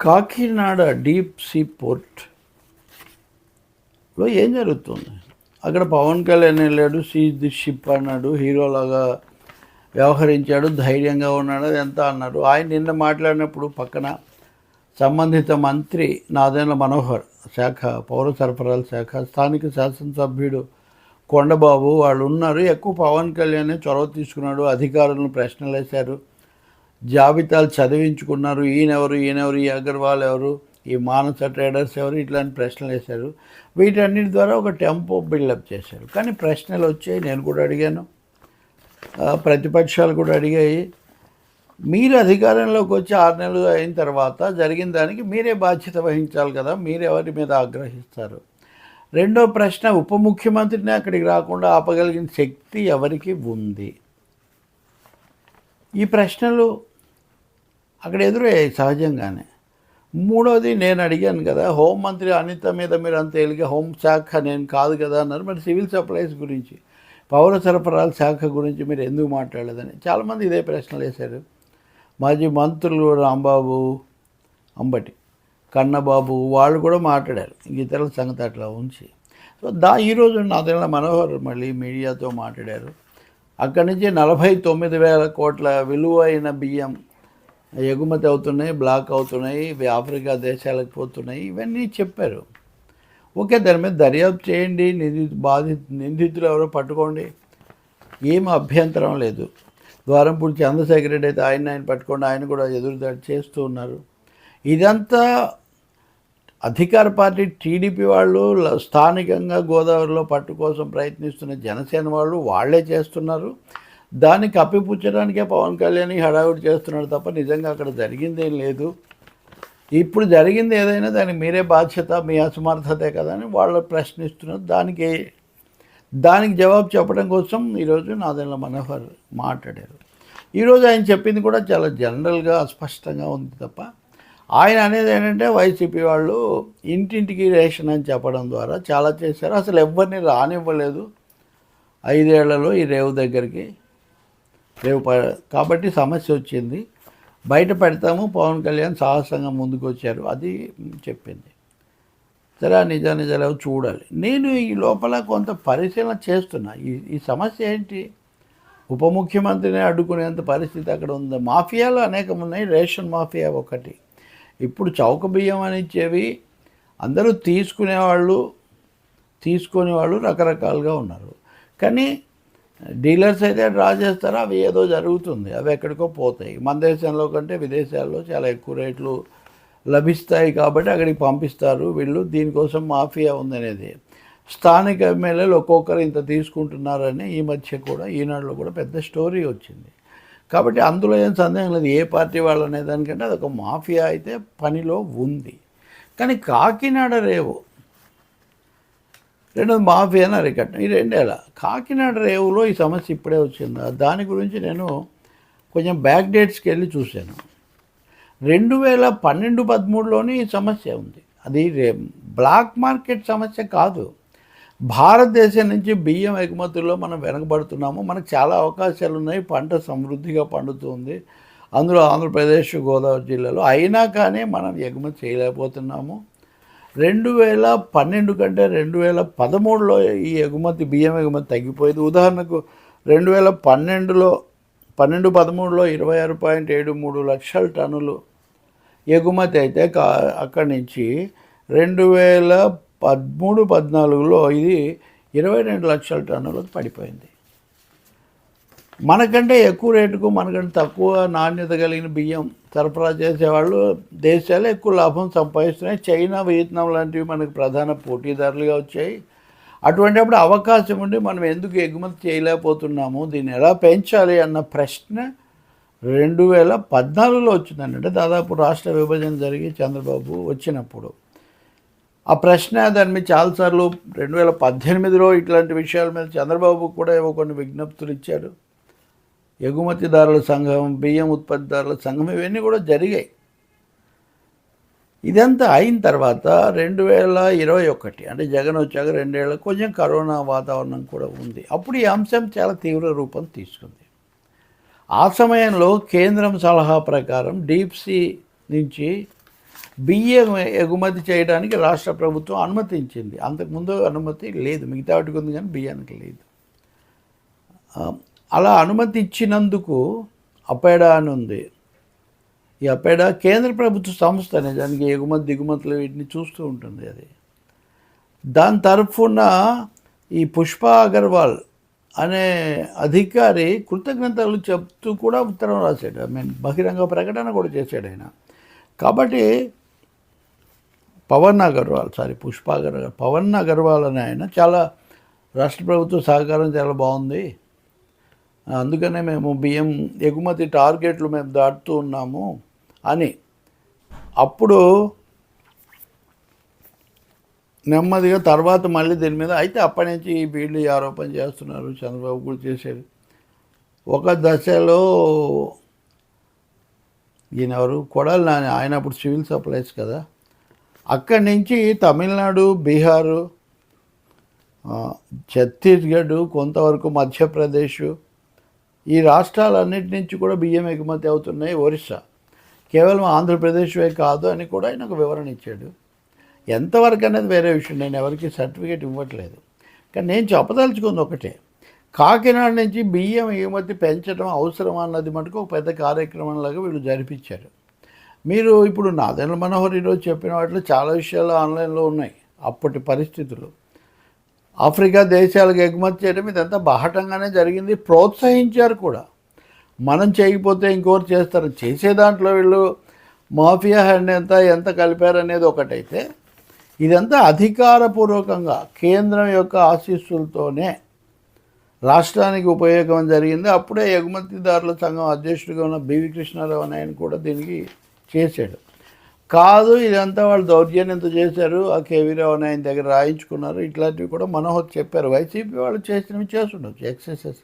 Kakinada deep sea పోర్ట్లో ఏం జరుగుతుంది? అక్కడ పవన్ కళ్యాణ్ వెళ్ళాడు సీజ్ ది షిప్ అన్నాడు హీరోలాగా వ్యవహరించాడు ధైర్యంగా ఉన్నాడు ఎంత అన్నారు. ఆయన నిన్న మాట్లాడినప్పుడు పక్కన సంబంధిత మంత్రి నాదేంద్ర మనోహర్ శాఖ పౌర సరఫరాల శాఖ స్థానిక శాసనసభ్యుడు కొండబాబు వాళ్ళు ఉన్నారు. ఎక్కువ పవన్ కళ్యాణ్ చొరవ తీసుకున్నాడు అధికారులను ప్రశ్నలు వేశారు జాబితాలు చదివించుకున్నారు. ఈయనెవరు ఈయనెవరు ఈ అగర్వాల్ ఎవరు ఈ మానస ట్రేడర్స్ ఎవరు ఇట్లాంటి ప్రశ్నలు వేశారు. వీటన్నిటి ద్వారా ఒక టెంపో బిల్డప్ చేశారు. కానీ ప్రశ్నలు వచ్చాయి నేను కూడా అడిగాను. ప్రతిపక్షాలు కూడా అడిగాయి. మీరు అధికారంలోకి వచ్చి ఆరు నెలలు అయిన తర్వాత జరిగిన దానికి మీరే బాధ్యత వహించాలి కదా మీరు ఎవరి మీద ఆగ్రహిస్తారు? రెండో ప్రశ్న ఉప ముఖ్యమంత్రిని అక్కడికి రాకుండా ఆపగలిగిన శక్తి ఎవరికి ఉంది? ఈ ప్రశ్నలు అక్కడ ఎదురయ్యాయి సహజంగానే. మూడోది నేను అడిగాను కదా హోంమంత్రి అనిత మీద మీరు అంత తేలిక హోంశాఖ నేను కాదు కదా అన్నారు. మరి సివిల్ సప్లైస్ గురించి పౌర సరఫరాల శాఖ గురించి మీరు ఎందుకు మాట్లాడలేదని చాలామంది ఇదే ప్రశ్నలు వేశారు. మాజీ మంత్రులు రాంబాబు అంబటి కన్నబాబు వాళ్ళు కూడా మాట్లాడారు. ఇంక ఇతరుల సంగతి అట్లా ఉంచి. సో దా ఈరోజు నాదెళ్ళ మనోహర్ మళ్ళీ మీడియాతో మాట్లాడారు. అక్కడి నుంచి నలభై తొమ్మిది వేల కోట్ల విలువైన బియ్యం ఎగుమతి అవుతున్నాయి బ్లాక్ అవుతున్నాయి ఇవి ఆఫ్రికా దేశాలకు పోతున్నాయి ఇవన్నీ చెప్పారు. ఓకే దాని మీద దర్యాప్తు చేయండి నిధి బాధి నిందితులు ఎవరో పట్టుకోండి. ఏం అభ్యంతరం లేదు. ద్వారంపూడి చంద్రశేఖర్ రెడ్డి అయితే ఆయన ఆయన పట్టుకోండి ఆయన కూడా ఎదురుదాడి చేస్తూ ఉన్నారు. ఇదంతా అధికార పార్టీ టీడీపీ వాళ్ళు స్థానికంగా గోదావరిలో పట్టు కోసం ప్రయత్నిస్తున్న జనసేన వాళ్ళు వాళ్ళే చేస్తున్నారు. దాన్ని కప్పిపుచ్చడానికే పవన్ కళ్యాణ్ ఈ హడావుడి చేస్తున్నాడు తప్ప నిజంగా అక్కడ జరిగిందేం లేదు. ఇప్పుడు జరిగింది ఏదైనా దానికి మీరే బాధ్యత మీ అసమర్థతే కదా అని వాళ్ళు ప్రశ్నిస్తున్నారు. దానికి దానికి జవాబు చెప్పడం కోసం ఈరోజు నాదెళ్ళ మనోహర్ మాట్లాడారు. ఈరోజు ఆయన చెప్పింది కూడా చాలా జనరల్గా అస్పష్టంగా ఉంది తప్ప ఆయన అనేది ఏంటంటే వైసీపీ వాళ్ళు ఇంటింటికి రేషన్ అని చెప్పడం ద్వారా చాలా చేశారు. అసలు ఎవరిని రానివ్వలేదు. ఐదేళ్ళలో ఈ రేవు దగ్గరికి రేవు కాబట్టి సమస్య వచ్చింది. బయట పెడతాము పవన్ కళ్యాణ్ సాహసంగా ముందుకు వచ్చారు అది చెప్పింది. సరే నిజ నిజాలు చూడాలి. నేను ఈ లోపల కొంత పరిశీలన చేస్తున్నా. ఈ ఈ సమస్య ఏంటి? ఉప ముఖ్యమంత్రిని అడ్డుకునేంత పరిస్థితి అక్కడ ఉంది. మాఫియాలు అనేకం ఉన్నాయి. రేషన్ మాఫియా ఒకటి. ఇప్పుడు చౌక బియ్యం అని ఇచ్చేవి అందరూ తీసుకునేవాళ్ళు తీసుకునే వాళ్ళు రకరకాలుగా ఉన్నారు. కానీ డీలర్స్ అయితే డ్రా చేస్తారో అవి ఏదో జరుగుతుంది. అవి ఎక్కడికో పోతాయి. మన దేశంలో కంటే విదేశాల్లో చాలా ఎక్కువ రేట్లు లభిస్తాయి కాబట్టి అక్కడికి పంపిస్తారు. వీళ్ళు దీనికోసం మాఫియా ఉందనేది. స్థానిక ఎమ్మెల్యేలు ఒక్కొక్కరు ఇంత తీసుకుంటున్నారని ఈ మధ్య కూడా ఈనాడులో కూడా పెద్ద స్టోరీ వచ్చింది. కాబట్టి అందులో ఏం సందేహం లేదు. ఏ పార్టీ వాళ్ళు అనే దానికంటే అదొక మాఫియా అయితే పనిలో ఉంది. కానీ కాకినాడ రేవు రెండోది మాఫియాని అరికట్టడం ఈ రెండేలా? కాకినాడ రేవులో ఈ సమస్య ఇప్పుడే వచ్చింది. దాని గురించి నేను కొంచెం బ్యాక్ డేట్స్కి వెళ్ళి చూశాను. రెండు వేల పన్నెండు పదమూడులోనే ఈ సమస్య ఉంది. అది రే బ్లాక్ మార్కెట్ సమస్య కాదు. భారతదేశం నుంచి బియ్యం ఎగుమతుల్లో మనం వెనకబడుతున్నాము. మనకు చాలా అవకాశాలు ఉన్నాయి. పంట సమృద్ధిగా పండుతుంది. అందులో ఆంధ్రప్రదేశ్ గోదావరి జిల్లాలో. అయినా కానీ మనం ఎగుమతి చేయలేకపోతున్నాము. రెండు వేల పన్నెండు కంటే రెండు వేల పదమూడులో ఈ ఎగుమతి బియ్యం ఎగుమతి తగ్గిపోయింది. ఉదాహరణకు రెండు వేల పన్నెండులో పన్నెండు పదమూడులో ఇరవై ఆరు పాయింట్ ఏడు మూడు లక్షల టన్నులు ఎగుమతి అయితే కా అక్కడి నుంచి రెండు వేల పదమూడు పద్నాలుగులో ఇది ఇరవై రెండు లక్షల టన్నులకు పడిపోయింది. మనకంటే ఎక్కువ రేటుకు మనకంటే తక్కువ నాణ్యత కలిగిన బియ్యం సరఫరా చేసేవాళ్ళు దేశాలు ఎక్కువ లాభం సంపాదిస్తున్నాయి. చైనా వియత్నాం లాంటివి మనకు ప్రధాన పోటీదారులుగా వచ్చాయి. అటువంటిప్పుడు అవకాశం ఉండి మనం ఎందుకు ఎగుమతి చేయలేకపోతున్నాము? దీన్ని ఎలా పెంచాలి అన్న ప్రశ్న రెండు వేల పద్నాలుగులో వచ్చిందండి అంటే దాదాపు రాష్ట్ర విభజన జరిగి చంద్రబాబు వచ్చినప్పుడు. ఆ ప్రశ్న దాని మీద చాలాసార్లు రెండు వేల పద్దెనిమిదిలో ఇట్లాంటి విషయాల మీద చంద్రబాబు కూడా ఏవో కొన్ని విజ్ఞప్తులు ఇచ్చారు ఎగుమతిదారుల సంఘం బియ్యం ఉత్పత్తిదారుల సంఘం ఇవన్నీ కూడా జరిగాయి. ఇదంతా అయిన తర్వాత రెండు వేల ఇరవై ఒకటి అంటే జగన్ వచ్చాక రెండేళ్ళ కొంచెం కరోనా వాతావరణం కూడా ఉంది. అప్పుడు ఈ అంశం చాలా తీవ్ర రూపం తీసుకుంది. ఆ సమయంలో కేంద్రం సలహా ప్రకారం డీప్సీ నుంచి బియ్యం ఎగుమతి చేయడానికి రాష్ట్ర ప్రభుత్వం అనుమతించింది. అంతకుముందు అనుమతి లేదు. మిగతా వాటికి ఉంది కానీ బియ్యానికి లేదు. అలా అనుమతి ఇచ్చినందుకు అపేడా అని ఉంది. ఈ అపేడా కేంద్ర ప్రభుత్వ సంస్థ నిజానికి ఎగుమతి దిగుమతులు వీటిని చూస్తూ ఉంటుంది అది. దాని తరఫున ఈ పుష్ప అగర్వాల్ అనే అధికారి కృతజ్ఞతలు చెప్తూ కూడా ఉత్తరం రాశాడు. ఐ మీన్ బహిరంగ ప్రకటన కూడా చేశాడు ఆయన. కాబట్టి పవన్ అగర్వాల్ సారీ పుష్ప అగర్వాల్ పవన్ అగర్వాల్ అనే ఆయన చాలా రాష్ట్ర ప్రభుత్వ సహకారం చాలా బాగుంది. అందుకనే మేము బియ్యం ఎగుమతి టార్గెట్లు మేము దాటుతూ ఉన్నాము అని. అప్పుడు నెమ్మదిగా తర్వాత మళ్ళీ దీని మీద అయితే అప్పటి నుంచి వీళ్ళు ఆరోపణ చేస్తున్నారు చంద్రబాబు కూడా చేశారు ఒక దశలో ఈయన ఎవరు? కొడాలి నాని. ఆయన అప్పుడు సివిల్ సప్లైస్ కదా. అక్కడి నుంచి తమిళనాడు బీహారు ఛత్తీస్గఢ్ కొంతవరకు మధ్యప్రదేశ్ ఈ రాష్ట్రాలన్నిటి నుంచి కూడా బియ్యం ఎగుమతి అవుతున్నాయి ఒరిస్సా. కేవలం ఆంధ్రప్రదేశ్వే కాదు అని కూడా ఆయన ఒక వివరణ ఇచ్చాడు. ఎంతవరకు అనేది వేరే విషయం. నేను ఎవరికి సర్టిఫికేట్ ఇవ్వట్లేదు. కానీ నేను చెప్పదలుచుకుంది ఒకటే. కాకినాడ నుంచి బియ్యం ఎగుమతి పెంచడం అవసరం అన్నది మటుకు ఒక పెద్ద కార్యక్రమంలాగా వీళ్ళు జరిపించారు. మీరు ఇప్పుడు నాదెండ్ల మనోహర్ ఈరోజు చెప్పిన వాటిలో చాలా విషయాలు ఆన్లైన్లో ఉన్నాయి. అప్పటి పరిస్థితులు. ఆఫ్రికా దేశాలకు ఎగుమతి చేయడం ఇదంతా బాహటంగానే జరిగింది. ప్రోత్సహించారు కూడా. మనం చేయకపోతే ఇంకోరు చేస్తారు. చేసే దాంట్లో వీళ్ళు మాఫియా హ్యాండ్ ఎంత ఎంత కలిపారనేది ఒకటైతే ఇదంతా అధికారపూర్వకంగా కేంద్రం యొక్క ఆశీస్సులతోనే రాష్ట్రానికి ఉపయోగం జరిగింది. అప్పుడే ఎగుమతిదారుల సంఘం అధ్యక్షుడిగా ఉన్న బివి కృష్ణారావు అని ఆయన కూడా దీనికి చేశాడు. కాదు ఇదంతా వాళ్ళు దౌర్జన్యంతో చేశారు ఆ కేవీరావు ఆయన దగ్గర రాయించుకున్నారు ఇట్లాంటివి కూడా మనోహర్ చెప్పారు. వైసీపీ వాళ్ళు చేసినవి చేస్తుండొచ్చు ఎక్సెసెస్.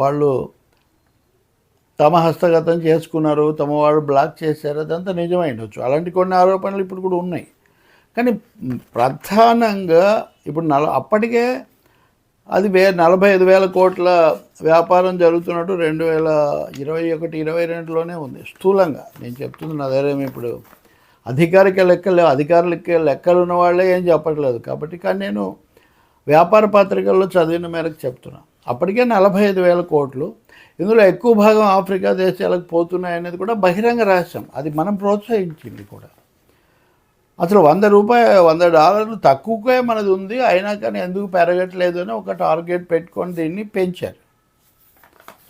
వాళ్ళు తమ హస్తగతం చేసుకున్నారు తమ వాళ్ళు బ్లాక్ చేశారు అదంతా నిజమైండొచ్చు. అలాంటి కొన్ని ఆరోపణలు ఇప్పుడు కూడా ఉన్నాయి. కానీ ప్రధానంగా ఇప్పుడు నల అప్పటికే అది వే నలభై ఐదు వేల కోట్ల వ్యాపారం జరుగుతున్నట్టు రెండు వేల ఇరవై ఒకటి ఇరవై రెండులోనే ఉంది. స్థూలంగా నేను చెప్తుంది నా దగ్గర ఇప్పుడు. అధికారిక లెక్కలు అధికారులకి లెక్కలు ఉన్న వాళ్ళే ఏం చెప్పట్లేదు కాబట్టి కానీ నేను వ్యాపార పత్రికల్లో చదివిన మేరకు చెప్తున్నా. అప్పటికే నలభై ఐదు వేల కోట్లు. ఇందులో ఎక్కువ భాగం ఆఫ్రికా దేశాలకు పోతున్నాయి అనేది కూడా బహిరంగ రహస్యం. అది మనం ప్రోత్సహించింది కూడా. అసలు వంద రూపాయ వంద డాలర్లు తక్కువకే మనది ఉంది అయినా కానీ ఎందుకు పెరగట్లేదు అని ఒక టార్గెట్ పెట్టుకొని దీన్ని పెంచారు.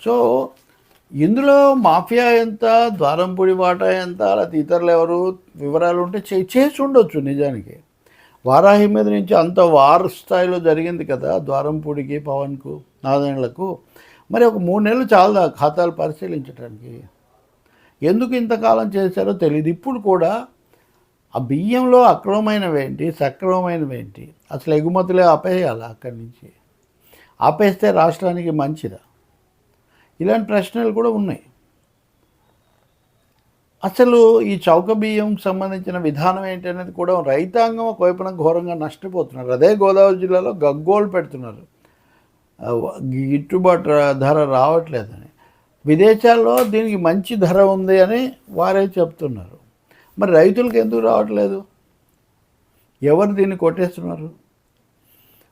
సో ఇందులో మాఫియా ఎంత ద్వారంపూడి వాటా ఎంత లేకపోతే ఇతరులు ఎవరు వివరాలు ఉంటే చే చేసి ఉండొచ్చు నిజానికి. వారాహి మీద నుంచి అంత వార్ స్థాయిలో జరిగింది కదా ద్వారంపూడికి పవన్కు నాదేళ్ళకు మరి ఒక మూడు నెలలు చాలా ఖాతాలు పరిశీలించడానికి ఎందుకు ఇంతకాలం చేశారో తెలియదు ఇప్పుడు కూడా ఆ బియ్యంలో అక్రమమైనవేంటి? సక్రమమైనవేంటి? అసలు ఎగుమతులే ఆపేయాలి అక్కడి నుంచి? ఆపేస్తే రాష్ట్రానికి మంచిదా? ఇలాంటి ప్రశ్నలు కూడా ఉన్నాయి. అసలు ఈ చౌక బియ్యం సంబంధించిన విధానం ఏంటనేది కూడా రైతాంగం ఒకవైపున ఘోరంగా నష్టపోతున్నారు. అదే గోదావరి జిల్లాలో గగ్గోలు పెడుతున్నారు. గిట్టుబాటు ధర రావట్లేదని. విదేశాల్లో దీనికి మంచి ధర ఉంది అని వారే చెప్తున్నారు. మరి రైతులకు ఎందుకు రావట్లేదు? ఎవరు దీన్ని కొట్టేస్తున్నారు?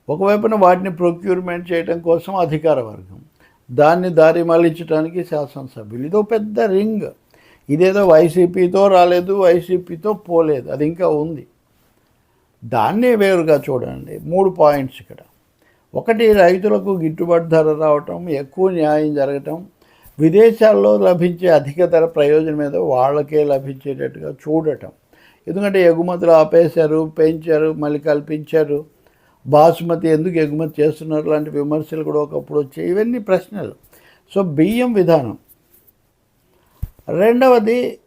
ఒకవైపున వాటిని ప్రొక్యూర్మెంట్ చేయడం కోసం అధికార వర్గం దాన్ని దారి మళ్ళించడానికి శాసనసభ్యులు. ఇదో పెద్ద రింగ్. ఇదేదో వైసీపీతో రాలేదు వైసీపీతో పోలేదు అది ఇంకా ఉంది. దాన్నే వేరుగా చూడండి. మూడు పాయింట్స్ ఇక్కడ. ఒకటి రైతులకు గిట్టుబాటు ధర రావటం ఎక్కువ న్యాయం జరగటం విదేశాల్లో లభించే అధిక ధర ప్రయోజనం మీద వాళ్ళకే లభించేటట్టుగా చూడటం. ఎందుకంటే ఎగుమతులు ఆపేశారు పెంచారు మళ్ళీ కల్పించారు. బాసుమతి ఎందుకు ఎగుమతి చేస్తున్నారు? లాంటి విమర్శలు కూడా ఒకప్పుడు వచ్చాయి. ఇవన్నీ ప్రశ్నలు. సో బియ్యం విధానం. రెండవది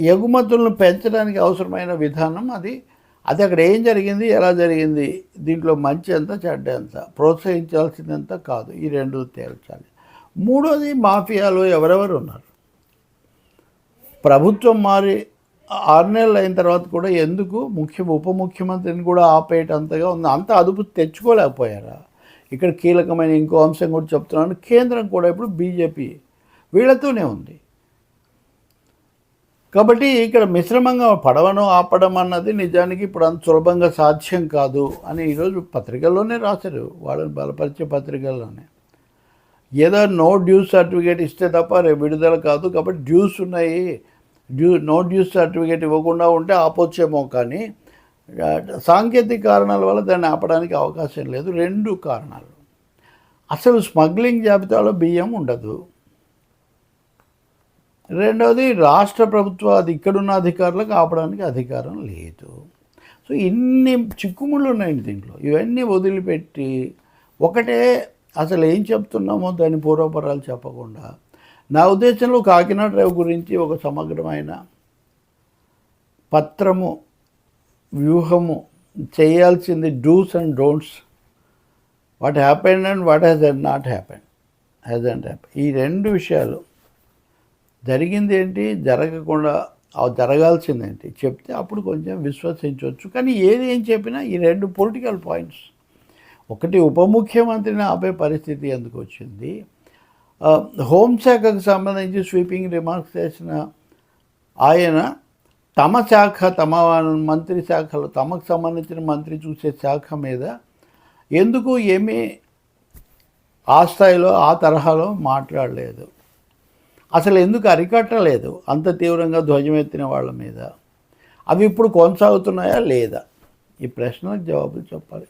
ఎగుమతులను పెంచడానికి అవసరమైన విధానం అది. అది అక్కడ ఏం జరిగింది? ఎలా జరిగింది? దీంట్లో మంచి ఎంత చెడ్డ ఎంత? ప్రోత్సహించాల్సింది ఎంత కాదు. ఈ రెండు తేల్చాలి. మూడోది మాఫియాలో ఎవరెవరు ఉన్నారు? ప్రభుత్వం మారి ఆరు నెలలు అయిన తర్వాత కూడా ఎందుకు ముఖ్య ఉప ముఖ్యమంత్రిని కూడా ఆపేయటంతగా ఉంది? అంత అదుపు తెచ్చుకోలేకపోయారా? ఇక్కడ కీలకమైన ఇంకో అంశం కూడా చెప్తున్నాను. కేంద్రం కూడా ఇప్పుడు బీజేపీ వీళ్ళతోనే ఉంది. కాబట్టి ఇక్కడ మిశ్రమంగా పడవను ఆపడం అన్నది నిజానికి ఇప్పుడు అంత సులభంగా సాధ్యం కాదు అని ఈరోజు పత్రికల్లోనే రాశారు. వాళ్ళని బలపరిచే పత్రికల్లోనే. ఏదో నో డ్యూస్ సర్టిఫికేట్ ఇస్తే తప్ప రేపు విడుదల కాదు. కాబట్టి డ్యూస్ ఉన్నాయి. డ్యూ నో డ్యూస్ సర్టిఫికేట్ ఇవ్వకుండా ఉంటే ఆపొచ్చేమో కానీ సాంకేతిక కారణాల వల్ల దాన్ని ఆపడానికి అవకాశం లేదు. రెండు కారణాలు. అసలు స్మగ్లింగ్ జాబితాలో బియ్యం ఉండదు. రెండవది రాష్ట్ర ప్రభుత్వ అది ఇక్కడున్న అధికారులకు ఆపడానికి అధికారం లేదు. సో ఇన్ని చిక్కుముళ్ళు ఉన్నాయి దీంట్లో. ఇవన్నీ వదిలిపెట్టి ఒకటే అసలు ఏం చెప్తున్నామో దాని పూర్వపరాలు చెప్పకుండా నా ఉద్దేశంలో కాకినాడ రేవు గురించి ఒక సమగ్రమైన పత్రము వ్యూహము చేయాల్సింది dos and don'ts. What happen and what has and not happen has and happen. ఈ రెండు విషయాలు జరిగింది ఏంటి జరగకుండా అవి జరగాల్సిందేంటి చెప్తే అప్పుడు కొంచెం విశ్వసించవచ్చు. కానీ ఏది ఏం చెప్పినా ఈ రెండు పొలిటికల్ పాయింట్స్ ఒకటి ఉప ముఖ్యమంత్రిని ఆపే పరిస్థితి ఎందుకు వచ్చింది? హోంశాఖకు సంబంధించి స్వీపింగ్ రిమార్క్స్ చేసిన ఆయన తమ శాఖ తమ మంత్రి శాఖలో తమకు సంబంధించిన మంత్రి చూసే శాఖ మీద ఎందుకు ఏమీ ఆ స్థాయిలో ఆ తరహాలో మాట్లాడలేదు? అసలు ఎందుకు అరికట్టలేదు అంత తీవ్రంగా ధ్వజమెత్తిన వాళ్ళ మీద? అవి ఇప్పుడు కొనసాగుతున్నాయా లేదా? ఈ ప్రశ్నలకు జవాబులు చెప్పాలి.